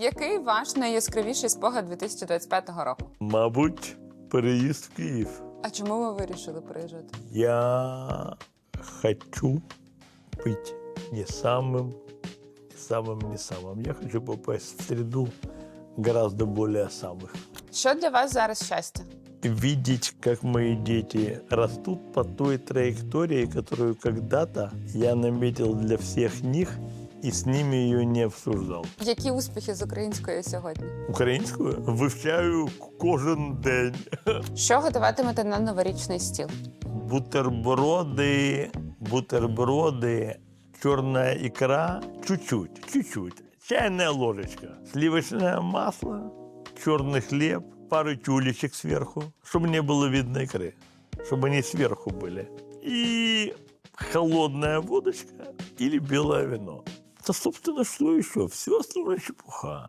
Який ваш найяскравіший спогад 2025 року? Мабуть, переїзд в Київ. А чому ви вирішили приїжджати? Я хочу быть не самым, не самым, не самым. Я хочу попасть в среду гораздо более самых. Що для вас зараз щастя? Видеть, как мои дети растут по той траектории, которую когда-то я наметил для всех них и с ними ее не обсуждал. Які успіхи з української сьогодні? Українською вивчаю кожен день. Що готуватимете на новорічний стіл? Бутерброды, бутерброды, черная икра, чуть-чуть, чуть-чуть, чайная ложечка, сливочное масло, черный хлеб, пару тюлечек сверху, чтобы не было видно икры, чтобы они сверху были. И холодная водочка или белое вино. Да, собственно, что еще? Все остальное чепуха.